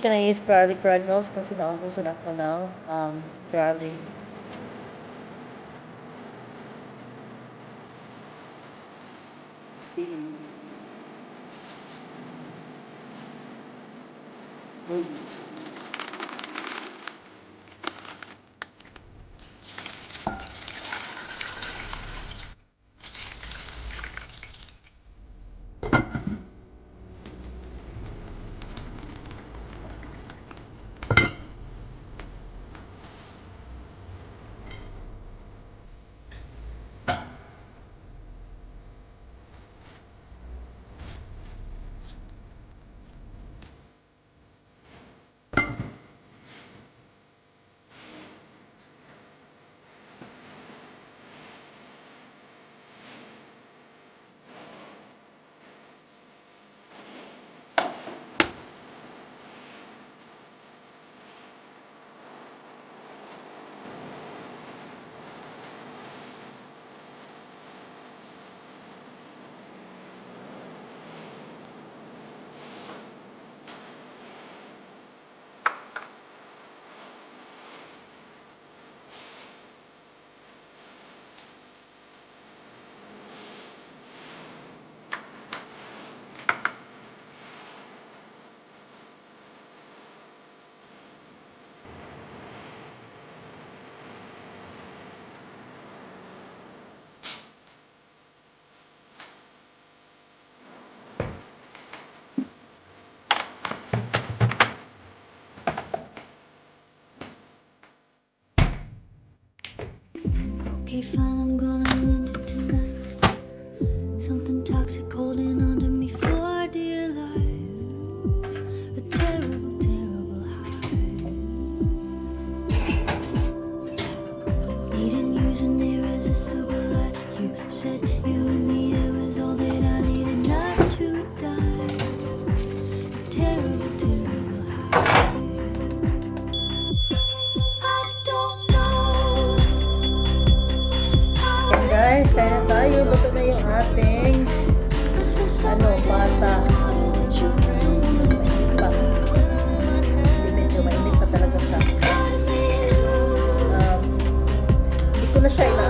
China is probably Perennials kasi naubos na ako now. Um, Bradley, see. Movies. Okay, fine, I'm gonna end it tonight. Something toxic holding onto me for dear life. A terrible, terrible high. Needing use an irresistible light. You said you in the air was all that I needed not to die. A terrible, terrible ating ano, bata. Mainit pa. Hindi, medyo mainit pa talaga siya. Um, hindi ko na siya inaantay